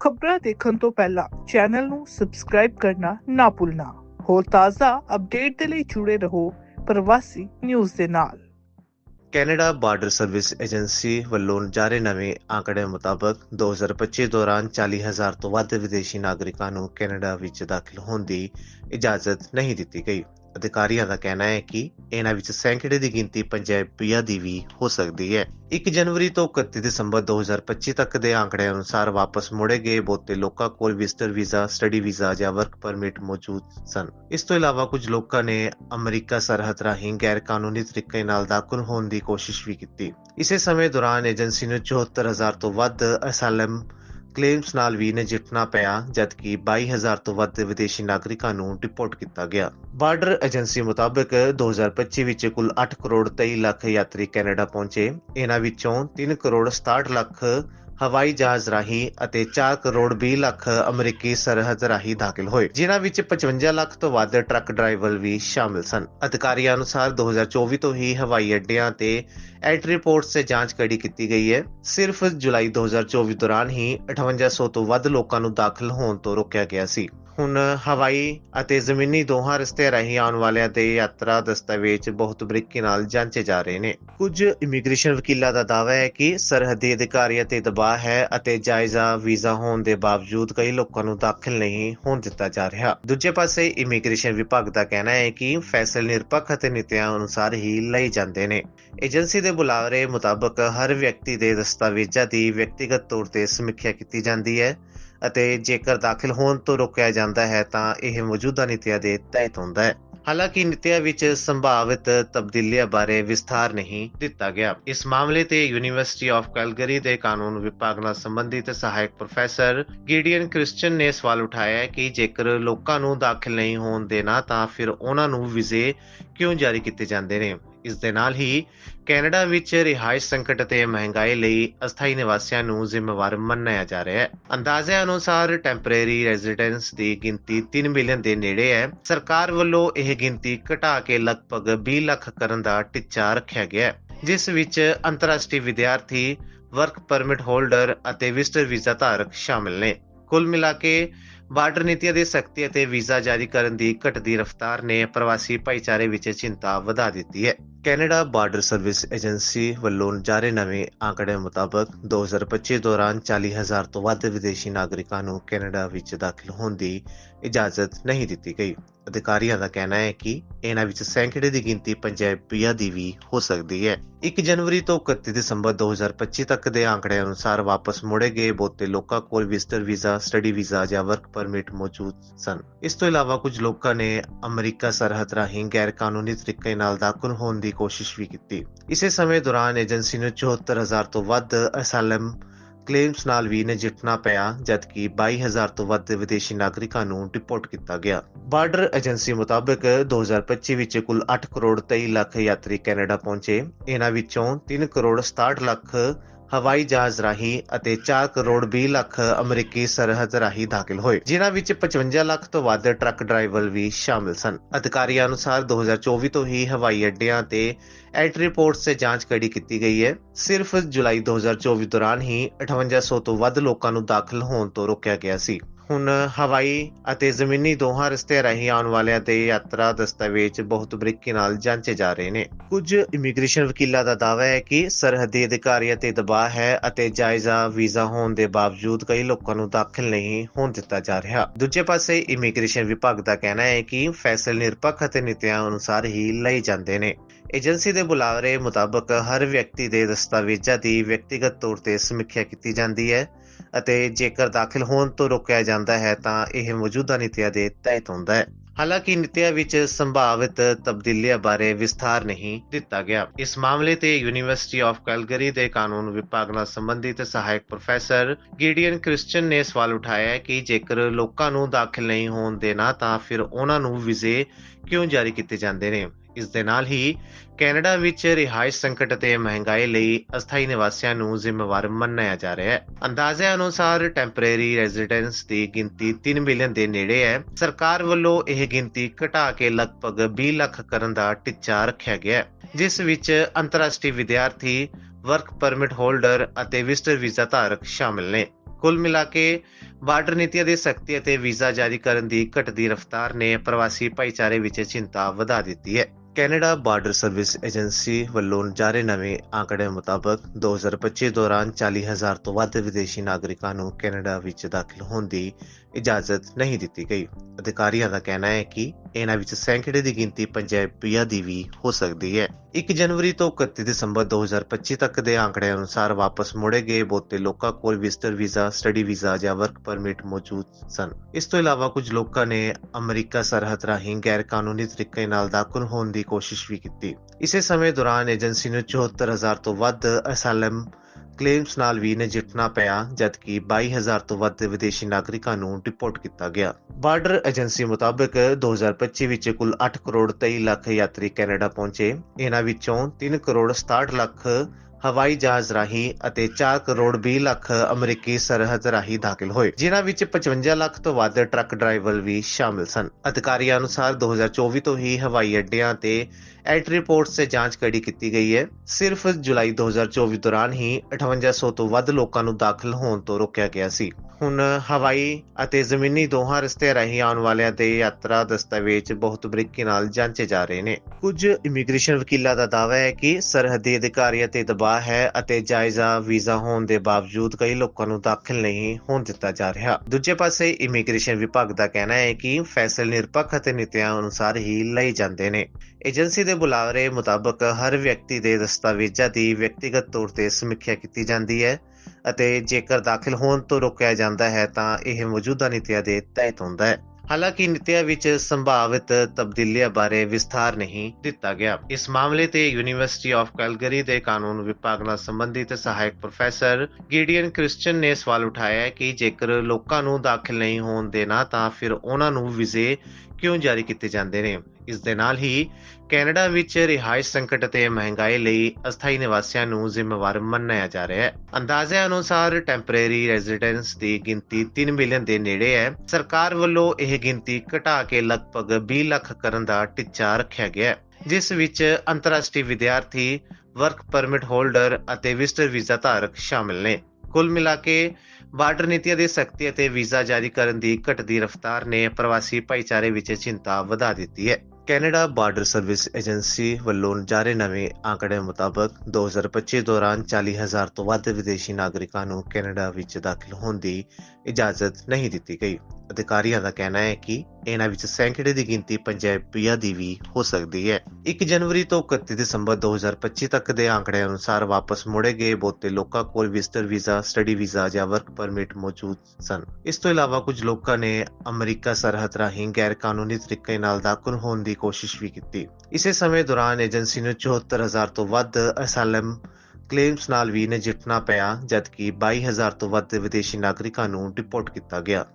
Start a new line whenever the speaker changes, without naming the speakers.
ਖਬਰਾਂ ਦੇਖਣ ਤੋਂ ਪਹਿਲਾਂ ਚੈਨਲ ਨੂੰ ਸਬਸਕ੍ਰਾਈਬ ਕਰਨਾ ਨਾ ਭੁੱਲਣਾ। ਹੋਰ ਤਾਜ਼ਾ ਅਪਡੇਟ ਦੇ ਲਈ ਜੁੜੇ ਰਹੋ ਪ੍ਰਵਾਸੀ ਨਿਊਜ਼ ਦੇ ਨਾਲ।
ਕੈਨੇਡਾ ਬਾਰਡਰ ਸਰਵਿਸ ਏਜੰਸੀ ਵੱਲੋਂ ਜਾਰੀ ਨਵੇਂ ਆંકੜੇ ਮੁਤਾਬਕ 2025 ਦੌਰਾਨ 40000 ਤੋਂ ਵੱਧ ਵਿਦੇਸ਼ੀ ਨਾਗਰਿਕਾਂ ਨੂੰ ਕੈਨੇਡਾ ਵਿੱਚ ਦਾਖਲ ਹੋਣ ਦੀ ਇਜਾਜ਼ਤ ਨਹੀਂ ਦਿੱਤੀ ਗਈ। ਅਧਿਕਾਰੀਆਂ ਦਾ ਕਹਿਣਾ ਹੈ ਕਿ ਇਹਨਾਂ ਵਿੱਚ ਸੈਂਕੜੇ ਦੀ ਗਿਣਤੀ ਪੰਜਾਬੀਆਂ ਦੀ ਵੀ ਹੋ ਸਕਦੀ ਹੈ 1 ਜਨਵਰੀ ਤੋਂ 31 ਦਸੰਬਰ 2025 ਤੱਕ ਦੇ ਆંકੜਿਆਂ ਅਨੁਸਾਰ ਵਾਪਸ ਮੁੜੇ ਗਏ ਬਹੁਤੇ ਲੋਕਾਂ ਕੋਲ ਵਿਜ਼ਟਰ ਵੀਜ਼ਾ, ਸਟੱਡੀ ਵੀਜ਼ਾ ਜਾਂ ਵਰਕ ਪਰਮਿਟ ਮੌਜੂਦ ਸਨ। ਇਸ ਤੋਂ ਇਲਾਵਾ ਕੁਝ ਲੋਕਾਂ ਨੇ ਅਮਰੀਕਾ ਸਰਹੱਦ ਰਾਹੀਂ ਗੈਰ ਕਾਨੂੰਨੀ ਤਰੀਕੇ ਨਾਲ ਦਾਖਲ ਹੋਣ ਦੀ ਕੋਸ਼ਿਸ਼ ਵੀ ਕੀਤੀ। ਇਸੇ ਸਮੇਂ ਦੌਰਾਨ ਏਜੰਸੀ ਨੂੰ 74000 ਤੋਂ ਵੱਧ ਅਸਾਈਲਮ ਕਲੇਮਸ ਨਾਲ ਵੀ ਨਜਿੱਠਣਾ ਪਿਆ, ਜਦਕਿ 22000 ਤੋਂ ਵੱਧ ਵਿਦੇਸ਼ੀ ਨਾਗਰਿਕਾਂ ਨੂੰ ਡਿਪੋਰਟ ਕੀਤਾ ਗਿਆ। ਬਾਰਡਰ ਏਜੰਸੀ ਮੁਤਾਬਕ 2025 ਵਿੱਚ ਕੁੱਲ 8 ਕਰੋੜ 23 ਲੱਖ ਯਾਤਰੀ ਕੈਨੇਡਾ ਪਹੁੰਚੇ। ਇਹਨਾਂ ਵਿੱਚੋਂ 3 ਕਰੋੜ 67 ਲੱਖ ਹਵਾਈ ਜਹਾਜ਼ ਰਾਹੀਂ ਅਤੇ 4 ਕਰੋੜ 20 ਲੱਖ ਅਮਰੀਕੀ ਸਰਹੱਦ ਰਾਹੀਂ ਦਾਖਲ ਹੋਏ। ਜਿਨ੍ਹਾਂ ਵਿੱਚ 55 ਲੱਖ ਤੋਂ ਵੱਧ ਟਰੱਕ ਡਰਾਈਵਰ ਵੀ ਸ਼ਾਮਿਲ ਸਨ। ਅਧਿਕਾਰੀਆਂ ਅਨੁਸਾਰ 2024 ਤੋਂ ਹੀ ਹਵਾਈ ਅੱਡਿਆਂ ਤੇ ਐਂਟਰੀ ਪੋਰਟਸ ਤੇ ਜਾਂਚ ਕੜੀ ਕੀਤੀ ਗਈ ਹੈ। ਸਿਰਫ ਜੁਲਾਈ 2024 ਦੌਰਾਨ ਹੀ 5800 ਤੋਂ ਵੱਧ ਲੋਕਾਂ ਨੂੰ ਦਾਖਲ ਹੋਣ ਤੋਂ ਰੋਕਿਆ ਗਿਆ ਸੀ। ਹੁਣ ਹਵਾਈ ਅਤੇ ਜ਼ਮੀਨੀ ਦੋਹਾਂ ਰਸਤੇ ਰਾਹੀਂ ਆਉਣ ਵਾਲਿਆਂ ਦੇ ਯਾਤਰਾ ਦਸਤਾਵੇਜ਼ ਬਹੁਤ ਬਰੀਕੀ ਨਾਲ ਜਾਂਚੇ ਜਾ ਰਹੇ ਨੇ। ਕੁਝ ਇਮੀਗ੍ਰੇਸ਼ਨ ਵਕੀਲਾਂ ਦਾ ਦਾਅਵਾ ਹੈ ਕਿ ਸਰਹੱਦੀ ਅਧਿਕਾਰੀਆਂ ਤੇ ਦਬਾਅ ਹੈ ਅਤੇ ਜਾਇਜ਼ਾ ਵੀਜ਼ਾ ਹੋਣ ਦੇ ਬਾਵਜੂਦ ਕਈ ਲੋਕਾਂ ਨੂੰ ਦਾਖਲ ਨਹੀਂ ਹੋਣ ਦਿੱਤਾ ਜਾ ਰਿਹਾ। ਦੂਜੇ ਪਾਸੇ ਇਮੀਗ੍ਰੇਸ਼ਨ ਵਿਭਾਗ ਦਾ ਕਹਿਣਾ ਹੈ ਕਿ ਫੈਸਲੇ ਨਿਰਪੱਖ ਅਤੇ ਨੀਤੀਆਂ ਅਨੁਸਾਰ ਹੀ ਲਏ ਜਾਂਦੇ ਨੇ। ਏਜੰਸੀ ਦੇ ਬੁਲਾਰੇ ਮੁਤਾਬਕ ਹਰ ਵਿਅਕਤੀ ਦੇ ਦਸਤਾਵੇਜ਼ਾਂ ਦੀ ਵਿਅਕਤੀਗਤ ਤੌਰ ਤੇ ਸਮੀਖਿਆ ਕੀਤੀ ਜਾਂਦੀ ਹੈ। ਅਤੇ ਜੇਕਰ ਦਾਖਲ ਹੋਣ ਤੋਂ ਰੋਕਿਆ ਜਾਂਦਾ ਹੈ, ਤਾਂ ਇਹ ਮੌਜੂਦਾ ਨੀਤੀਆਂ ਦੇ ਤਹਿਤ ਹੁੰਦਾ ਹੈ। ਹਾਲਾਂਕਿ ਨੀਤੀਆਂ ਵਿੱਚ ਸੰਭਾਵਿਤ ਤਬਦੀਲੀਆਂ ਬਾਰੇ ਵਿਸਥਾਰ ਨਹੀਂ ਦਿੱਤਾ ਗਿਆ। ਇਸ ਮਾਮਲੇ ਤੇ ਯੂਨੀਵਰਸਿਟੀ ਆਫ ਕੈਲਗਰੀ ਦੇ ਕਾਨੂੰਨ ਵਿਭਾਗ ਨਾਲ ਸੰਬੰਧਿਤ ਸਹਾਇਕ ਪ੍ਰੋਫੈਸਰ ਗੀਡੀਅਨ ਕ੍ਰਿਸਚਨ ਨੇ ਸਵਾਲ ਉਠਾਇਆ ਕਿ ਜੇਕਰ ਲੋਕਾਂ ਨੂੰ ਦਾਖਲ ਨਹੀਂ ਹੋਣ ਦੇਣਾ, ਤਾਂ ਫਿਰ ਉਹਨਾਂ ਨੂੰ ਵੀਜ਼ੇ ਕਿਉਂ ਜਾਰੀ ਕੀਤੇ ਜਾਂਦੇ ਨੇ? ਇਸ ਦੇ ਨਾਲ ਹੀ ਕੈਨੇਡਾ ਵਿੱਚ ਰਿਹਾਇਸ਼ ਸੰਕਟ ਅਤੇ ਮਹਿੰਗਾਈ ਲਈ ਅਸਥਾਈ ਨਿਵਾਸੀਆਂ ਨੂੰ ਜ਼ਿੰਮੇਵਾਰ ਮੰਨਿਆ ਜਾ ਰਿਹਾ ਹੈ। ਅੰਦਾਜ਼ੇ ਅਨੁਸਾਰ ਟੈਂਪਰੇਰੀ ਰੈਜ਼ੀਡੈਂਸ ਦੀ ਗਿਣਤੀ 3 ਮਿਲੀਅਨ ਦੇ ਨੇੜੇ ਹੈ। ਸਰਕਾਰ ਵੱਲੋਂ ਇਹ ਗਿਣਤੀ ਘਟਾ ਕੇ ਲਗਭਗ 20 ਲੱਖ ਕਰਨ ਦਾ ਟੀਚਾ ਰੱਖਿਆ ਗਿਆ ਹੈ, ਜਿਸ ਵਿੱਚ ਅੰਤਰਰਾਸ਼ਟਰੀ ਵਿਦਿਆਰਥੀ, ਵਰਕ ਪਰਮਿਟ ਹੋਲਡਰ ਅਤੇ ਵਿਜ਼ਟਰ ਵੀਜ਼ਾ ਧਾਰਕ ਸ਼ਾਮਿਲ ਨੇ। ਕੁੱਲ ਮਿਲਾ ਕੇ ਬਾਰਡਰ ਨੀਤੀਆਂ ਦੀ ਸਖਤੀ ਅਤੇ ਵੀਜ਼ਾ ਜਾਰੀ ਕਰਨ ਦੀ ਘਟਦੀ ਰਫ਼ਤਾਰ ਨੇ ਪ੍ਰਵਾਸੀ ਭਾਈਚਾਰੇ ਵਿੱਚ ਚਿੰਤਾ ਵਧਾ ਦਿੱਤੀ ਹੈ। ਕੈਨੇਡਾ ਬਾਰਡਰ ਸਰਵਿਸ ਏਜੰਸੀ ਵੱਲੋਂ ਜਾਰੀ ਨਵੇਂ ਆંકੜੇ ਮੁਤਾਬਕ 2025 ਦੌਰਾਨ 40000 ਤੋਂ ਵੱਧ ਵਿਦੇਸ਼ੀ ਨਾਗਰਿਕਾਂ ਨੂੰ ਕੈਨੇਡਾ ਵਿੱਚ ਦਾਖਲ ਹੋਣ ਦੀ ਇਜਾਜ਼ਤ ਨਹੀਂ ਦਿੱਤੀ ਗਈ। ਅਧਿਕਾਰੀਆਂ ਦਾ ਕਹਿਣਾ ਹੈ ਕਿ ਇਹਨਾਂ ਵਿੱਚ ਸੈਂਕੜੇ ਦੀ ਗਿਣਤੀ ਪੰਜਾਬੀਆਂ ਦੀ ਵੀ ਹੋ ਸਕਦੀ ਹੈ 1 ਜਨਵਰੀ ਤੋਂ 31 ਦਸੰਬਰ 2025 ਤੱਕ ਦੇ ਆંકੜੇ ਅਨੁਸਾਰ ਵਾਪਸ ਮੁੜੇ ਗਏ ਬਹੁਤੇ ਲੋਕਾਂ ਕੋਲ ਵਿਜ਼ਟਰ ਵੀਜ਼ਾ, ਸਟੱਡੀ ਵੀਜ਼ਾ ਜਾਂ ਵਰਕ ਪਰਮਿਟ ਮੌਜੂਦ ਸਨ। ਇਸ ਤੋਂ ਇਲਾਵਾ ਕੁਝ ਲੋਕਾਂ ਨੇ ਅਮਰੀਕਾ ਸਰਹੱਦ ਰਾਹੀਂ ਗੈਰ ਕਾਨੂੰਨੀ ਤਰੀਕੇ ਨਾਲ ਦਾਖਲ ਹੋਣ ਦੀ ਕੋਸ਼ਿਸ਼ ਵੀ ਕੀਤੀ। ਇਸੇ ਸਮੇਂ ਦੌਰਾਨ ਏਜੰਸੀ ਨੂੰ 74000 ਤੋਂ ਵੱਧ ਅਸਾਈਲਮ ਕਲੇਮਸ ਨਾਲ ਵੀ ਨਜਿੱਠਣਾ ਪਿਆ, ਜਦਕਿ 22000 ਤੋਂ ਵੱਧ ਵਿਦੇਸ਼ੀ ਨਾਗਰਿਕਾਂ ਨੂੰ ਡਿਪੋਰਟ ਕੀਤਾ ਗਿਆ। ਬਾਰਡਰ ਏਜੰਸੀ ਮੁਤਾਬਕ 2025 ਵਿੱਚ ਕੁੱਲ 8 ਕਰੋੜ 23 ਲੱਖ ਯਾਤਰੀ ਕੈਨੇਡਾ ਪਹੁੰਚੇ। ਇਹਨਾਂ ਵਿੱਚੋਂ 3 ਕਰੋੜ 67 ਲੱਖ ਹਵਾਈ ਜਹਾਜ਼ ਰਾਹੀਂ ਅਤੇ 4 ਕਰੋੜ 20 ਲੱਖ ਅਮਰੀਕੀ ਸਰਹੱਦ ਰਾਹੀਂ ਦਾਖਲ ਹੋਏ। ਜਿਨ੍ਹਾਂ ਵਿੱਚ 55 ਲੱਖ ਤੋਂ ਵੱਧ ਟਰੱਕ ਡਰਾਈਵਰ ਵੀ ਸ਼ਾਮਿਲ ਸਨ। ਅਧਿਕਾਰੀਆਂ ਅਨੁਸਾਰ 2024 ਤੋਂ ਹੀ ਹਵਾਈ ਅੱਡਿਆਂ ਤੇ ਐਂਟਰੀ ਪੋਰਟਸ ਤੇ ਜਾਂਚ ਕੜੀ ਕੀਤੀ ਗਈ ਹੈ। ਸਿਰਫ ਜੁਲਾਈ 2024 ਦੌਰਾਨ ਹੀ 5800 ਤੋਂ ਵੱਧ ਲੋਕਾਂ ਨੂੰ ਦਾਖਲ ਹੋਣ ਤੋਂ ਰੋਕਿਆ ਗਿਆ ਸੀ। ਹੁਣ ਹਵਾਈ ਅਤੇ ਜ਼ਮੀਨੀ ਦੋਹਾਂ ਰਸਤੇ ਰਾਹੀਂ ਆਉਣ ਵਾਲਿਆਂ ਦੇ ਯਾਤਰਾ ਦਸਤਾਵੇਜ਼ ਬਹੁਤ ਬਰੀਕੀ ਨਾਲ ਜਾਂਚੇ ਜਾ ਰਹੇ ਨੇ। ਕੁਝ ਇਮੀਗ੍ਰੇਸ਼ਨ ਵਕੀਲਾਂ ਦਾ ਦਾਅਵਾ ਹੈ ਕਿ ਸਰਹੱਦੀ ਅਧਿਕਾਰੀਆਂ ਤੇ ਦਬਾਅ ਹੈ ਅਤੇ ਜਾਇਜ਼ਾ ਵੀਜ਼ਾ ਹੋਣ ਦੇ ਬਾਵਜੂਦ ਕਈ ਲੋਕਾਂ ਨੂੰ ਦਾਖਲ ਨਹੀਂ ਹੋਣ ਦਿੱਤਾ ਜਾ ਰਿਹਾ। ਦੂਜੇ ਪਾਸੇ ਇਮੀਗ੍ਰੇਸ਼ਨ ਵਿਭਾਗ ਦਾ ਕਹਿਣਾ ਹੈ ਕਿ ਫੈਸਲੇ ਨਿਰਪੱਖ ਅਤੇ ਨੀਤੀਆਂ ਅਨੁਸਾਰ ਹੀ ਲਏ ਜਾਂਦੇ ਨੇ। ਏਜੰਸੀ ਦੇ ਬੁਲਾਰੇ ਮੁਤਾਬਕ ਹਰ ਵਿਅਕਤੀ ਦੇ ਦਸਤਾਵੇਜ਼ਾਂ ਦੀ ਵਿਅਕਤੀਗਤ ਤੌਰ ਤੇ ਸਮੀਖਿਆ ਕੀਤੀ ਜਾਂਦੀ ਹੈ। ਅਤੇ ਜੇਕਰ ਦਾਖਲ ਹੋਣ ਤੋਂ ਰੋਕਿਆ ਜਾਂਦਾ ਹੈ, ਤਾਂ ਇਹ ਮੌਜੂਦਾ ਨੀਤੀਆਂ ਦੇ ਤਹਿਤ ਹੁੰਦਾ ਹੈ। ਹਾਲਾਂਕਿ ਨੀਤੀਆਂ ਵਿੱਚ ਸੰਭਾਵਿਤ ਤਬਦੀਲੀਆਂ ਬਾਰੇ ਵਿਸਥਾਰ ਨਹੀਂ ਦਿੱਤਾ ਗਿਆ। ਇਸ ਮਾਮਲੇ ਤੇ ਯੂਨੀਵਰਸਿਟੀ ਆਫ ਕੈਲਗਰੀ ਦੇ ਕਾਨੂੰਨ ਵਿਭਾਗ ਨਾਲ ਸੰਬੰਧਿਤ ਸਹਾਇਕ ਪ੍ਰੋਫੈਸਰ ਗੀਡੀਅਨ ਕ੍ਰਿਸਚਨ ਨੇ ਸਵਾਲ ਉਠਾਇਆ ਕਿ ਜੇਕਰ ਲੋਕਾਂ ਨੂੰ ਦਾਖਲ ਨਹੀਂ ਹੋਣ ਦੇਣਾ, ਤਾਂ ਫਿਰ ਉਹਨਾਂ ਨੂੰ ਵੀਜ਼ੇ ਕਿਉਂ ਜਾਰੀ ਕੀਤੇ ਜਾਂਦੇ ਨੇ? ਇਸ ਦੇ ਨਾਲ ਹੀ ਕੈਨੇਡਾ ਵਿੱਚ ਰਿਹਾਇਸ਼ ਸੰਕਟ ਅਤੇ ਮਹਿੰਗਾਈ ਲਈ ਅਸਥਾਈ ਨਿਵਾਸੀਆਂ ਨੂੰ ਜ਼ਿੰਮੇਵਾਰ ਮੰਨਿਆ ਜਾ ਰਿਹਾ ਹੈ। ਅੰਦਾਜ਼ੇ ਅਨੁਸਾਰ ਟੈਂਪਰੇਰੀ ਰੈਜ਼ੀਡੈਂਸ ਦੀ ਗਿਣਤੀ 3 ਮਿਲੀਅਨ ਦੇ ਨੇੜੇ ਹੈ। ਸਰਕਾਰ ਵੱਲੋਂ ਇਹ ਗਿਣਤੀ ਘਟਾ ਕੇ ਲਗਭਗ 20 ਲੱਖ ਕਰਨ ਦਾ ਟੀਚਾ ਰੱਖਿਆ ਗਿਆ ਹੈ, ਜਿਸ ਵਿੱਚ ਅੰਤਰਰਾਸ਼ਟਰੀ ਵਿਦਿਆਰਥੀ, ਵਰਕ ਪਰਮਿਟ ਹੋਲਡਰ ਅਤੇ ਵਿਜ਼ਟਰ ਵੀਜ਼ਾ ਧਾਰਕ ਸ਼ਾਮਿਲ ਨੇ। ਕੁੱਲ ਮਿਲਾ ਕੇ ਬਾਰਡਰ ਨੀਤੀਆਂ ਦੀ ਸਖਤੀ ਅਤੇ ਵੀਜ਼ਾ ਜਾਰੀ ਕਰਨ ਦੀ ਘਟਦੀ ਰਫ਼ਤਾਰ ਨੇ ਪ੍ਰਵਾਸੀ ਭਾਈਚਾਰੇ ਵਿੱਚ ਚਿੰਤਾ ਵਧਾ ਦਿੱਤੀ ਹੈ। ਕੈਨੇਡਾ ਬਾਰਡਰ ਸਰਵਿਸ ਏਜੰਸੀ ਵੱਲੋਂ ਜਾਰੀ ਨਵੇਂ ਆંકੜੇ ਮੁਤਾਬਕ 2025 ਦੌਰਾਨ 40000 ਤੋਂ ਵੱਧ ਵਿਦੇਸ਼ੀ ਨਾਗਰਿਕਾਂ ਨੂੰ ਕੈਨੇਡਾ ਵਿੱਚ ਦਾਖਲ ਹੋਣ ਦੀ ਇਜਾਜ਼ਤ ਨਹੀਂ ਦਿੱਤੀ ਗਈ। ਅਧਿਕਾਰੀਆਂ ਦਾ ਕਹਿਣਾ ਹੈ ਕਿ ਇਹਨਾਂ ਵਿੱਚ ਸੈਂਕੜੇ ਦੀ ਗਿਣਤੀ ਪੰਜਾਬੀਆਂ ਦੀ ਵੀ ਹੋ ਸਕਦੀ ਹੈ। 1 ਜਨਵਰੀ ਤੋਂ 31 ਦਸੰਬਰ 2025 ਤੱਕ ਦੇ ਆંકੜਿਆਂ ਅਨੁਸਾਰ ਵਾਪਸ ਮੋੜੇ ਗਏ ਬਹੁਤੇ ਲੋਕਾਂ ਕੋਲ ਵਿਜ਼ਟਰ ਵੀਜ਼ਾ, ਸਟੱਡੀ ਵੀਜ਼ਾ ਜਾਂ ਵਰਕ ਪਰਮਿਟ ਮੌਜੂਦ ਸਨ। ਇਸ ਤੋਂ ਇਲਾਵਾ ਕੁਝ ਲੋਕਾਂ ਨੇ ਅਮਰੀਕਾ ਸਰਹੱਦ ਰਾਹੀਂ ਗੈਰ ਕਾਨੂੰਨੀ ਤਰੀਕੇ ਨਾਲ ਦਾਖਲ ਹੋਣ ਦੀ ਕੋਸ਼ਿਸ਼ ਵੀ ਕੀਤੀ। ਇਸੇ ਸਮੇਂ ਦੌਰਾਨ ਏਜੰਸੀ ਨੂੰ 74000 ਤੋਂ ਵੱਧ ਅਸਾਲਮ ਕਲੇਮਸ ਨਾਲ ਵੀ ਨਜਿੱਠਣਾ ਪਿਆ, ਜਦਕਿ 22000 ਤੋਂ ਵੱਧ ਵਿਦੇਸ਼ੀ ਨਾਗਰਿਕਾਂ ਨੂੰ ਡਿਪੋਰਟ ਕੀਤਾ ਗਿਆ। ਬਾਰਡਰ ਏਜੰਸੀ ਮੁਤਾਬਕ 2025 ਵਿੱਚ ਕੁੱਲ 8 ਕਰੋੜ 23 ਲੱਖ ਯਾਤਰੀ ਕੈਨੇਡਾ ਪਹੁੰਚੇ। ਇਹਨਾਂ ਵਿੱਚੋਂ 3 ਕਰੋੜ 67 ਲੱਖ ਹਵਾਈ ਜਹਾਜ਼ ਰਾਹੀਂ ਅਤੇ 4 ਕਰੋੜ 20 ਲੱਖ ਅਮਰੀਕੀ ਸਰਹੱਦ ਰਾਹੀਂ ਦਾਖਲ ਹੋਏ। ਜਿਨ੍ਹਾਂ ਵਿੱਚ 55 ਲੱਖ ਤੋਂ ਵੱਧ ਟਰੱਕ ਡਰਾਈਵਰ ਵੀ ਸ਼ਾਮਿਲ ਸਨ। ਅਧਿਕਾਰੀਆਂ ਅਨੁਸਾਰ 2024 ਤੋਂ ਹੀ ਹਵਾਈ ਅੱਡਿਆਂ ਤੇ ਐਂਟਰੀ ਰਿਪੋਰਟਸ ਤੇ ਜਾਂਚ ਕੜੀ ਕੀਤੀ ਗਈ ਹੈ। ਸਿਰਫ ਜੁਲਾਈ 2024 ਦੌਰਾਨ ਹੀ 5800 ਤੋਂ ਵੱਧ ਲੋਕਾਂ ਨੂੰ ਦਾਖਲ ਹੋਣ ਤੋਂ ਰੋਕਿਆ ਗਿਆ ਸੀ। ਹੁਣ ਹਵਾਈ ਅਤੇ ਜ਼ਮੀਨੀ ਦੋਹਾਂ ਰਸਤੇ ਰਾਹੀਂ ਆਉਣ ਵਾਲਿਆਂ ਦੇ ਯਾਤਰਾ ਦਸਤਾਵੇਜ਼ ਬਹੁਤ ਬਰੀਕੀ ਨਾਲ ਜਾਂਚੇ ਜਾ ਰਹੇ ਨੇ। ਕੁਝ ਇਮੀਗ੍ਰੇਸ਼ਨ ਵਕੀਲਾਂ ਦਾ ਦਾਅਵਾ ਹੈ ਕਿ ਸਰਹੱਦੀ ਅਧਿਕਾਰੀਆਂ ਤੇ ਦਬਾਅ ਹੈ ਅਤੇ ਜਾਇਜ਼ਾ ਵੀਜ਼ਾ ਹੋਣ ਦੇ ਬਾਵਜੂਦ ਕਈ ਲੋਕਾਂ ਨੂੰ ਦਾਖਲ ਨਹੀਂ ਹੋਣ ਦਿੱਤਾ ਜਾ ਰਿਹਾ। ਦੂਜੇ ਪਾਸੇ, ਇਮੀਗ੍ਰੇਸ਼ਨ ਵਿਭਾਗ ਦਾ ਕਹਿਣਾ ਹੈ ਕਿ ਫੈਸਲੇ ਨਿਰਪੱਖ ਅਤੇ ਨੀਤੀਆਂ ਅਨੁਸਾਰ ਹੀ ਲਏ ਜਾਂਦੇ ਨੇ। ਏਜੰਸੀ ਦੇ ਬੁਲਾਰੇ ਮੁਤਾਬਕ, ਹਰ ਵਿਅਕਤੀ ਦੇ ਦਸਤਾਵੇਜ਼ਾਂ ਦੀ ਵਿਅਕਤੀਗਤ ਤੌਰ ਤੇ ਸਮੀਖਿਆ ਕੀਤੀ ਜਾਂਦੀ ਹੈ ਅਤੇ ਜੇਕਰ ਦਾਖਲ ਹੋਣ ਤੋਂ ਰੋਕਿਆ ਜਾਂਦਾ ਹੈ ਤਾਂ ਇਹ ਮੌਜੂਦਾ ਨੀਤੀਆਂ ਦੇ ਤਹਿਤ ਹੁੰਦਾ ਹੈ। ਹਾਲਾਂਕਿ ਨੀਤੀਆਂ ਵਿੱਚ ਸੰਭਾਵਿਤ ਤਬਦੀਲੀਆਂ ਬਾਰੇ ਵਿਸਥਾਰ ਨਹੀਂ ਦਿੱਤਾ ਗਿਆ। ਇਸ ਮਾਮਲੇ ਤੇ ਯੂਨੀਵਰਸਿਟੀ ਆਫ ਕੈਲਗਰੀ ਦੇ ਕਾਨੂੰਨ ਵਿਭਾਗ ਨਾਲ ਸੰਬੰਧਿਤ ਸਹਾਇਕ ਪ੍ਰੋਫੈਸਰ ਗੀਡੀਅਨ ਕ੍ਰਿਸਚਨ ਨੇ ਸਵਾਲ ਉਠਾਇਆ ਕਿ ਜੇਕਰ ਲੋਕਾਂ ਨੂੰ ਦਾਖਲ ਨਹੀਂ ਹੋਣ ਦੇਣਾ ਤਾਂ ਫਿਰ ਉਹਨਾਂ ਨੂੰ ਵੀਜ਼ੇ ਕਿਉਂ ਜਾਰੀ ਕੀਤੇ ਜਾਂਦੇ ਨੇ? ਇਸ ਦੇ ਨਾਲ ਹੀ ਕੈਨੇਡਾ ਵਿੱਚ ਰਿਹਾਇਸ਼ ਸੰਕਟ ਅਤੇ ਮਹਿੰਗਾਈ ਲਈ ਅਸਥਾਈ ਨਿਵਾਸੀਆਂ ਨੂੰ ਜ਼ਿੰਮੇਵਾਰ ਮੰਨਿਆ ਜਾ ਰਿਹਾ ਹੈ। ਅੰਦਾਜ਼ਿਆਂ ਅਨੁਸਾਰ ਟੈਂਪਰੇਰੀ ਰੈਜ਼ੀਡੈਂਟਸ ਦੀ ਗਿਣਤੀ 3 ਮਿਲੀਅਨ ਦੇ ਨੇੜੇ ਹੈ। ਸਰਕਾਰ ਵੱਲੋਂ ਇਹ ਗਿਣਤੀ ਘਟਾ ਕੇ ਲਗਭਗ 20 ਲੱਖ ਕਰਨ ਦਾ ਟੀਚਾ ਰੱਖਿਆ ਗਿਆ ਹੈ, ਜਿਸ ਵਿੱਚ ਅੰਤਰਰਾਸ਼ਟਰੀ ਵਿਦਿਆਰਥੀ, ਵਰਕ ਪਰਮਿਟ ਹੋਲਡਰ ਅਤੇ ਵਿਜ਼ਟਰ ਵੀਜ਼ਾ ਧਾਰਕ ਸ਼ਾਮਿਲ ਨੇ। ਕੁੱਲ ਮਿਲਾ ਕੇ ਬਾਰਡਰ ਨੀਤੀਆਂ ਦੀ ਸਖਤੀ ਅਤੇ ਵੀਜ਼ਾ ਜਾਰੀ ਕਰਨ ਦੀ ਘਟਦੀ ਰਫ਼ਤਾਰ ਨੇ ਪ੍ਰਵਾਸੀ ਭਾਈਚਾਰੇ ਵਿੱਚ ਚਿੰਤਾ ਵਧਾ ਦਿੱਤੀ ਹੈ। ਕੈਨੇਡਾ ਬਾਰਡਰ ਸਰਵਿਸ ਏਜੰਸੀ ਵੱਲੋਂ ਜਾਰੀ ਨਵੇਂ ਆંકੜੇ ਮੁਤਾਬਕ 2025 ਦੌਰਾਨ 40000 ਤੋਂ ਵੱਧ ਵਿਦੇਸ਼ੀ ਨਾਗਰਿਕਾਂ ਨੂੰ ਕੈਨੇਡਾ ਵਿੱਚ ਦਾਖਲ ਹੋਣ ਦੀ ਇਜਾਜ਼ਤ ਨਹੀਂ ਦਿੱਤੀ ਗਈ। ਅਧਿਕਾਰੀਆਂ ਦਾ ਕਹਿਣਾ ਹੈ ਕਿ ਇਹਨਾਂ ਵਿੱਚ ਸੈਂਕੜੇ ਦੀ ਗਿਣਤੀ ਪੰਜਾਬੀਆਂ ਦੀ ਵੀ ਹੋ ਸਕਦੀ ਹੈ। 1 ਜਨਵਰੀ ਤੋਂ 31 ਦਸੰਬਰ 2025 ਤੱਕ ਦੇ ਆંકੜੇ ਅਨੁਸਾਰ ਵਾਪਸ ਮੋੜੇ ਗਏ ਬਹੁਤੇ ਲੋਕਾਂ ਕੋਲ ਵਿਜ਼ਟਰ ਵੀਜ਼ਾ, ਸਟੱਡੀ ਵੀਜ਼ਾ ਜਾਂ ਵਰਕ ਪਰਮਿਟ ਮੌਜੂਦ ਸਨ। ਇਸ ਤੋਂ ਇਲਾਵਾ ਕੁਝ ਲੋਕਾਂ ਨੇ ਅਮਰੀਕਾ ਸਰਹੱਦ ਰਾਹੀਂ ਗੈਰ ਕਾਨੂੰਨੀ ਤਰੀਕੇ ਨਾਲ ਦਾਖਲ ਹੋਣ ਦੀ ਕੋਸ਼ਿਸ਼ ਵੀ ਕੀਤੀ। ਇਸੇ ਸਮੇਂ ਦੌਰਾਨ ਏਜੰਸੀ ਨੂੰ 74000 ਤੋਂ ਵੱਧ ਅਸਾਲਮ ਕਲੇਮਸ ਨਾਲ ਵੀ ਨਜਿੱਠਣਾ ਪਿਆ, ਜਦਕਿ 22000 ਤੋਂ ਵੱਧ ਵਿਦੇਸ਼ੀ ਨਾਗਰਿਕਾਂ ਨੂੰ ਡਿਪੋਰਟ ਕੀਤਾ ਗਿਆ।